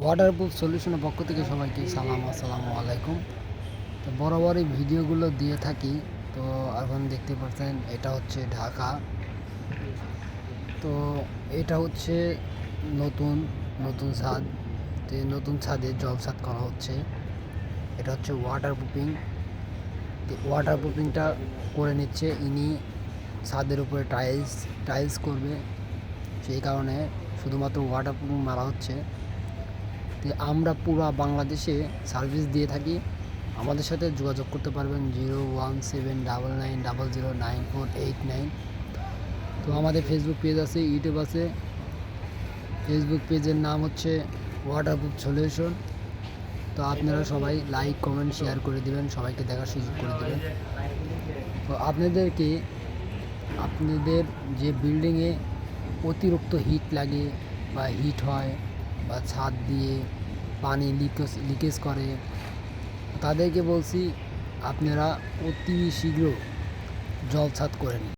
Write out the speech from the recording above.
Waterproof সলিউশনের পক্ষ থেকে সবাইকে সালাম, আসসালামু আলাইকুম। তো বরাবরই ভিডিওগুলো দিয়ে থাকি। তো এখন দেখতে পাচ্ছেন, এটা হচ্ছে ঢাকা। তো এটা হচ্ছে নতুন নতুন ছাদ। তো এই নতুন ছাদে জল ছাদ করা হচ্ছে। এটা হচ্ছে ওয়াটার প্রুফিং তো ওয়াটার প্রুফিংটা করে নিচ্ছে। ইনি ছাদের উপরে টাইলস টাইলস করবে। সেই কারণে শুধুমাত্র ওয়াটার প্রুফিং মারা হচ্ছে। তো আমরা পুরো বাংলাদেশে সার্ভিস দিয়ে থাকি। আমাদের সাথে যোগাযোগ করতে পারবেন zero one seven double nine double zero nine four eight nine. তো আমাদের ফেসবুক পেজ আছে ইউটিউব আছে। ফেসবুক পেজের নাম হচ্ছে ওয়াটারপ্রুফ সলিউশন তো আপনারা সবাই লাইক কমেন্ট শেয়ার করে দিবেন, সবাইকে দেখার সুযোগ করে দেবেন। তো আপনাদেরকে, আপনাদের যে বিল্ডিংয়ে অতিরিক্ত হিট লাগে বা হিট হয় বা ছাদ দিয়ে পানি লিকেজ লিকেজ করে। তাদেরকে বলছি, আপনারা অতি শীঘ্র জল ছাদ করে নিন।